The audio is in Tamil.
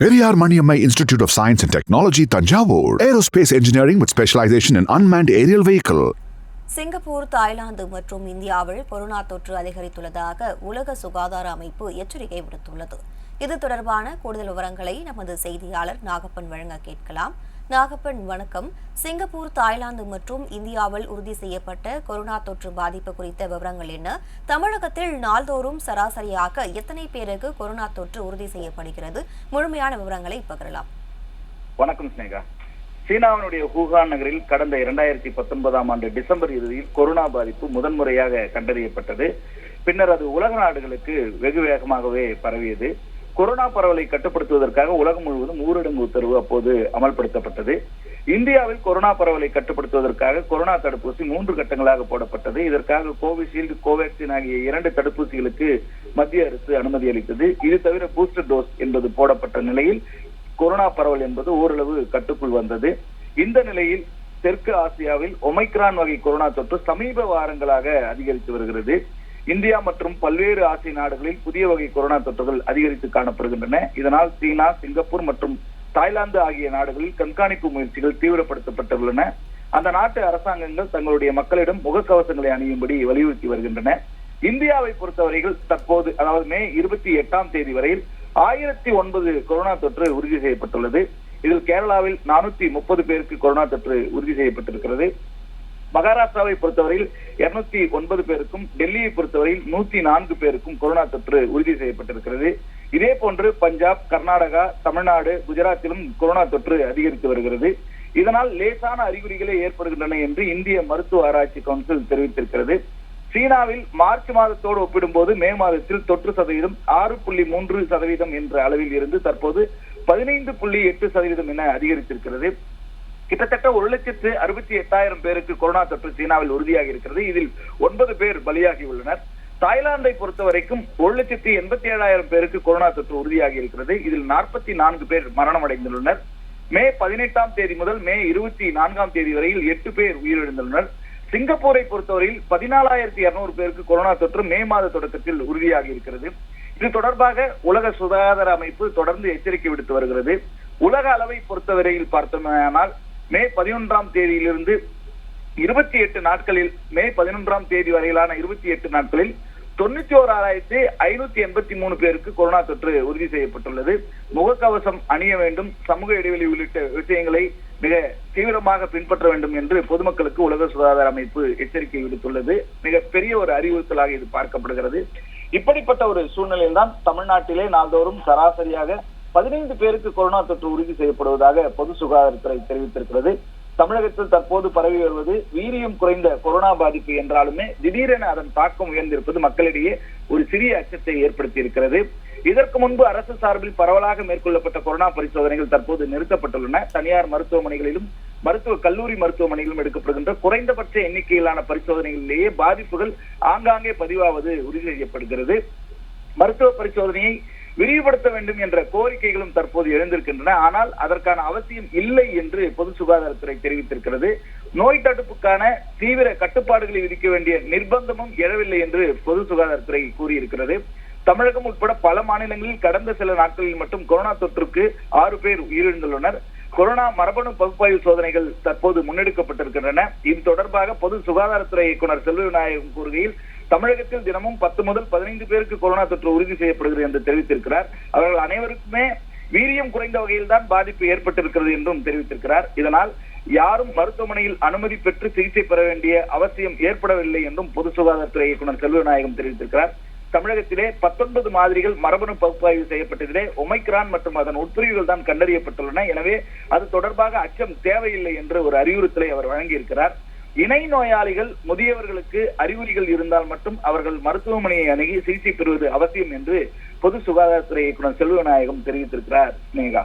Periyar Maniammai institute of science and technology Thanjavur aerospace engineering with specialisation in unmanned aerial vehicle Singapore Thailand மற்றும் இந்தியாவில் கொரோனா தொற்று அதிகரித்துள்ளதாக உலக சுகாதார அமைப்பு எச்சரிக்கை விடுத்துள்ளது இது தொடர்பான கூடுதல் விவரங்களை நமது செய்தியாளர் நாகப்பன் வழங்க கேட்கலாம் நாகப்பன் வணக்கம். சிங்கப்பூர் தாய்லாந்து மற்றும் இந்தியாவில் உறுதி செய்யப்பட்ட கொரோனா தொற்று பாதிப்பு குறித்த விவரங்கள் என்ன? தமிழகத்தில் நாள்தோறும் சராசரியாக எத்தனை பேருக்கு கொரோனா தொற்று உறுதி செய்யப்படுகிறது? முழுமையான விவரங்களை பகிரலாம். வணக்கம் ஸ்னேகா சீனாவினுடைய ஹூகான் நகரில் கடந்த இரண்டாயிரத்தி பத்தொன்பதாம் ஆண்டு டிசம்பர் இறுதியில் கொரோனா பாதிப்பு முதன்முறையாக கண்டறியப்பட்டது. பின்னர் அது உலக நாடுகளுக்கு வெகு வேகமாகவே பரவியது. கொரோனா பரவலை கட்டுப்படுத்துவதற்காக உலகம் முழுவதும் ஊரடங்கு உத்தரவு அப்போது அமல்படுத்தப்பட்டது. இந்தியாவில் கொரோனா பரவலை கட்டுப்படுத்துவதற்காக கொரோனா தடுப்பூசி மூன்று கட்டங்களாக போடப்பட்டது. இதற்காக கோவிஷீல்டு கோவேக்சின் ஆகிய இரண்டு தடுப்பூசிகளுக்கு மத்திய அரசு அனுமதி அளித்தது. இது தவிர பூஸ்டர் டோஸ் என்பது போடப்பட்ட நிலையில் கொரோனா பரவல் என்பது ஓரளவு கட்டுக்குள் வந்தது. இந்த நிலையில் தெற்கு ஆசியாவில் ஒமைக்ரான் வகை கொரோனா தொற்று சமீப வாரங்களாக அதிகரித்து வருகிறது. இந்தியா மற்றும் பல்வேறு ஆசிய நாடுகளில் புதிய வகை கொரோனா தொற்றுகள் அதிகரித்து காணப்படுகின்றன. இதனால் சீனா சிங்கப்பூர் மற்றும் தாய்லாந்து ஆகிய நாடுகளில் கண்காணிப்பு முயற்சிகள் தீவிரப்படுத்தப்பட்டுள்ளன. அந்த நாட்டு அரசாங்கங்கள் தங்களுடைய மக்களிடம் முகக்கவசங்களை அணியும்படி வலியுறுத்தி வருகின்றன. இந்தியாவை பொறுத்தவரையில் தற்போது அதாவது மே இருபத்தி எட்டாம் தேதி வரையில் ஆயிரத்தி ஒன்பது கொரோனா தொற்று உறுதி செய்யப்பட்டுள்ளது. இதில் கேரளாவில் நானூத்தி முப்பது பேருக்கு கொரோனா தொற்று உறுதி செய்யப்பட்டிருக்கிறது. மகாராஷ்டிராவை பொறுத்தவரையில் இருநூத்தி ஒன்பது பேருக்கும் டெல்லியை பொறுத்தவரையில் நூத்தி நான்கு பேருக்கும் கொரோனா தொற்று உறுதி செய்யப்பட்டிருக்கிறது. இதே போன்று பஞ்சாப் கர்நாடகா தமிழ்நாடு குஜராத்திலும் கொரோனா தொற்று அதிகரித்து வருகிறது. இதனால் லேசான அறிகுறிகளே ஏற்படுகின்றன என்று இந்திய மருத்துவ ஆராய்ச்சி கவுன்சில் தெரிவித்திருக்கிறது. சீனாவில் மார்ச் மாதத்தோடு ஒப்பிடும்போது மே மாதத்தில் தொற்று சதவீதம் ஆறு புள்ளி மூன்று சதவீதம் என்ற அளவில் இருந்து தற்போது பதினைந்து புள்ளி எட்டு சதவீதம் என அதிகரித்திருக்கிறது. கிட்டத்தட்ட ஒரு லட்சத்து அறுபத்தி எட்டாயிரம் பேருக்கு கொரோனா தொற்று சீனாவில் உறுதியாகி இருக்கிறது. இதில் ஒன்பது பேர் பலியாகி உள்ளனர். தாய்லாந்தை பொறுத்த வரைக்கும் ஒரு லட்சத்தி எண்பத்தி ஏழாயிரம் பேருக்கு கொரோனா தொற்று உறுதியாகி இருக்கிறது. இதில் நாற்பத்தி நான்கு பேர் மரணம் அடைந்துள்ளனர் மே பதினெட்டாம் தேதி முதல் மே இருபத்தி நான்காம் தேதி வரையில் எட்டு பேர் உயிரிழந்துள்ளனர். சிங்கப்பூரை பொறுத்தவரையில் பதினாலாயிரத்தி இருநூறு பேருக்கு கொரோனா தொற்று மே மாத தொடக்கத்தில் உறுதியாகி இருக்கிறது. இது தொடர்பாக உலக சுகாதார அமைப்பு தொடர்ந்து எச்சரிக்கை விடுத்து வருகிறது. உலக அளவை பொறுத்தவரையில் பார்த்தோமானால் மே பதினொன்றாம் தேதியிலிருந்து இருபத்தி எட்டு நாட்களில் மே பதினொன்றாம் தேதி வரையிலான இருபத்தி எட்டு நாட்களில் தொண்ணூத்தி ஓராயிரத்தி ஐநூத்தி எண்பத்தி மூணு பேருக்கு கொரோனா தொற்று உறுதி செய்யப்பட்டுள்ளது. முகக்கவசம் அணிய வேண்டும். சமூக இடைவெளி உள்ளிட்ட விஷயங்களை மிக தீவிரமாக பின்பற்ற வேண்டும் என்று பொதுமக்களுக்கு உலக சுகாதார அமைப்பு எச்சரிக்கை விடுத்துள்ளது. மிக பெரிய ஒரு அறிவுறுத்தலாக இது பார்க்கப்படுகிறது. இப்படிப்பட்ட ஒரு சூழ்நிலையில்தான் தமிழ்நாட்டிலே நாள்தோறும் சராசரியாக பதினைந்து பேருக்கு கொரோனா தொற்று உறுதி செய்யப்படுவதாக பொது சுகாதாரத்துறை தெரிவித்திருக்கிறது. தமிழகத்தில் தற்போது பரவி வருவது வீரியம் குறைந்த கொரோனா பாதிப்பு என்றாலுமே திடீரென அதன் தாக்கம் உயர்ந்திருப்பது மக்களிடையே ஒரு சிறிய அச்சத்தை ஏற்படுத்தி இருக்கிறது இதற்கு முன்பு அரசு சார்பில் பரவலாக மேற்கொள்ளப்பட்ட கொரோனா பரிசோதனைகள் தற்போது நிறுத்தப்பட்டுள்ளன. தனியார் மருத்துவமனைகளிலும் மருத்துவ கல்லூரி மருத்துவமனையிலும் எடுக்கப்படுகின்ற குறைந்தபட்ச எண்ணிக்கையிலான பரிசோதனைகளிலேயே பாதிப்புகள் ஆங்காங்கே பதிவாவது உறுதி செய்யப்படுகிறது. மருத்துவ பரிசோதனையை விரிவுபடுத்த வேண்டும் என்ற கோரிக்கைகளும் தற்போது எழுந்திருக்கின்றன. ஆனால் அதற்கான அவசியம் இல்லை என்று பொது சுகாதாரத்துறை தெரிவித்திருக்கிறது. நோய் தடுப்புக்கான தீவிர கட்டுப்பாடுகளை விதிக்க வேண்டிய நிர்பந்தமும் எழவில்லை என்று பொது சுகாதாரத்துறை கூறியிருக்கிறது. தமிழகம் உட்பட பல மாநிலங்களில் கடந்த சில நாட்களில் மட்டும் கொரோனா தொற்றுக்கு ஆறு பேர் உயிரிழந்துள்ளனர். கொரோனா மரபணு பகுப்பாய்வு சோதனைகள் தற்போது முன்னெடுக்கப்பட்டிருக்கின்றன. இது தொடர்பாக பொது சுகாதாரத்துறை இயக்குனர் செல்வ விநாயகம் கூறுகையில் தமிழகத்தில் தினமும் பத்து முதல் பதினைந்து பேருக்கு கொரோனா தொற்று உறுதி செய்யப்படுகிறது என்று தெரிவித்திருக்கிறார். அவர்கள் அனைவருக்குமே வீரியம் குறைந்த வகையில் தான் பாதிப்பு ஏற்பட்டிருக்கிறது என்றும் தெரிவித்திருக்கிறார். இதனால் யாரும் மருத்துவமனையில் அனுமதி பெற்று சிகிச்சை பெற வேண்டிய அவசியம் ஏற்படவில்லை என்றும் பொது சுகாதாரத்துறை இயக்குனர் செல்வநாயகம் தெரிவித்திருக்கிறார். தமிழகத்திலே பத்தொன்பது மாதிரிகள் மரபணு பகுப்பாய்வு செய்யப்பட்டதிலே ஒமைக்ரான் மற்றும் அதன் உட்பிரிவுகள் தான் கண்டறியப்பட்டுள்ளன. எனவே அது தொடர்பாக அச்சம் தேவையில்லை என்று ஒரு அறிவுறுத்தலை அவர் வழங்கியிருக்கிறார். இணை நோயாளிகள் முதியவர்களுக்கு அறிகுறிகள் இருந்தால் மட்டும் அவர்கள் மருத்துவமனையை அணுகி சிகிச்சை பெறுவது அவசியம் என்று பொது சுகாதாரத்துறை இயக்குநர் செல்வநாயகம் தெரிவித்திருக்கிறார். ஸ்னேகா